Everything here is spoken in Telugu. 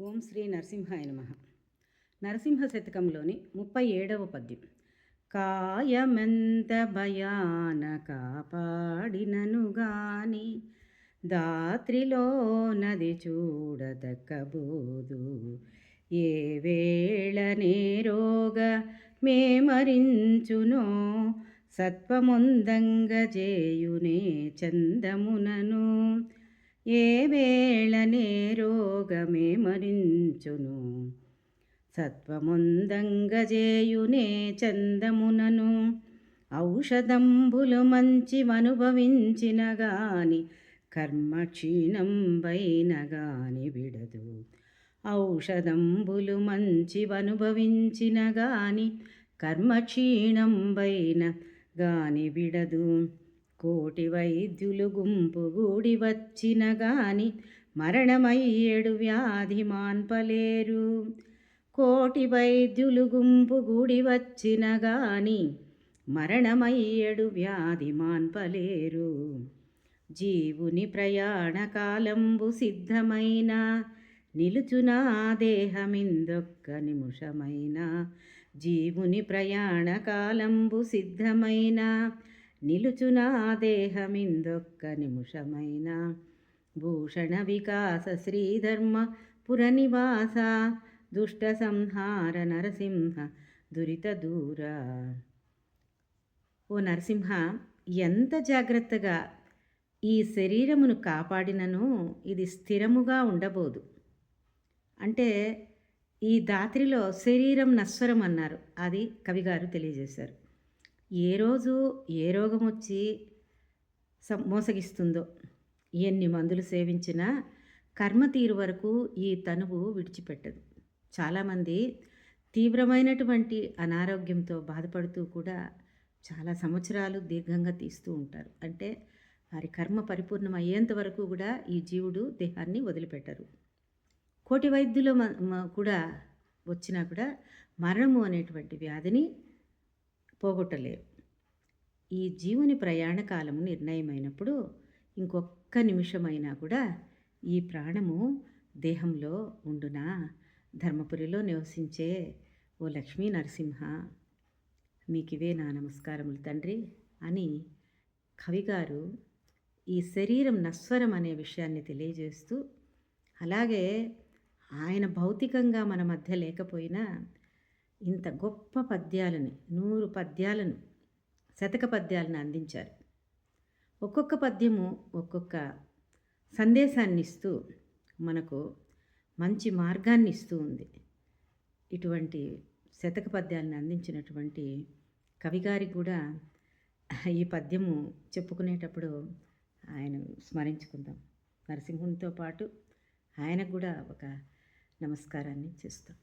ఓం శ్రీ నరసింహాయ నమ. నరసింహ శతకంలోని ముప్పై ఏడవ పద్యం. కాయమెంత భయాన కాపాడినను గాని దాత్రిలో నది చూడదక్కబోదు ఏ వేళనే రోగ మేమరించునో సత్వముందంగ చేయునే చందమునను. ఏ వేళనే రోగమే మరించును. సత్వముందంగజేయునే చందమునను. ఔషధంబులు మంచివనుభవించిన గాని కర్మ క్షీణంబైన గాని విడదు. ఔషధంబులు మంచివనుభవించిన గాని కర్మ క్షీణంబైన గాని విడదు. కోటి వైద్యులు గుంపు గూడి వచ్చిన గాని మరణమయ్యేడు వ్యాధి మాన్పలేరు. కోటి వైద్యులు గుంపు గూడి వచ్చిన గాని మరణమయ్యేడు వ్యాధి మాన్పలేరు. జీవుని ప్రయాణ కాలంబు సిద్ధమైన నిలుచునా దేహమిందొక్క నిమిషమైన జీవుని ప్రయాణ కాలంబు సిద్ధమైన నిలుచునా దేహమిందొక్క నిమిషమైన. భూషణ వికాస శ్రీధర్మ పురనివాస దుష్ట సంహార నరసింహ దురిత దూర. ఓ నరసింహ ఎంత జాగ్రత్తగా ఈ శరీరమును కాపాడినను ఇది స్థిరముగా ఉండబోదు. అంటే ఈ దాత్రిలో శరీరం నశ్వరం అన్నారు అది కవిగారు తెలియజేశారు. ఏ రోజు ఏ రోగం వచ్చి మోసగిస్తుందో ఎన్ని మందులు సేవించినా కర్మ తీరు వరకు ఈ తనువు విడిచిపెట్టదు. చాలామంది తీవ్రమైనటువంటి అనారోగ్యంతో బాధపడుతూ కూడా చాలా సంవత్సరాలు దీర్ఘంగా తీస్తూ ఉంటారు. అంటే వారి కర్మ పరిపూర్ణం అయ్యేంత వరకు కూడా ఈ జీవుడు దేహాన్ని వదిలిపెట్టరు. కోటి వైద్యులు కూడా వచ్చినా కూడా మరణము అనేటువంటి వ్యాధిని పోగొట్టలేరు. ఈ జీవుని ప్రయాణ కాలం నిర్ణయమైనప్పుడు ఇంకొక్క నిమిషమైనా కూడా ఈ ప్రాణము దేహంలో ఉండునా? ధర్మపురిలో నివసించే ఓ లక్ష్మీ నరసింహ మీకివే నా నమస్కారములు తండ్రి అని కవిగారు ఈ శరీరం నశ్వరం అనే విషయాన్ని తెలియజేస్తూ అలాగే ఆయన భౌతికంగా మన మధ్య లేకపోయినా ఇంత గొప్ప పద్యాలని నూరు పద్యాలను శతక పద్యాలను అందించారు. ఒక్కొక్క పద్యము ఒక్కొక్క సందేశాన్ని ఇస్తూ మనకు మంచి మార్గాన్ని ఇస్తూ ఉంది. ఇటువంటి శతక పద్యాలను అందించినటువంటి కవిగారికి కూడా ఈ పద్యము చెప్పుకునేటప్పుడు ఆయన స్మరించుకుందాం. నరసింహునితో పాటు ఆయనకు కూడా ఒక నమస్కారాన్ని చేస్తాం.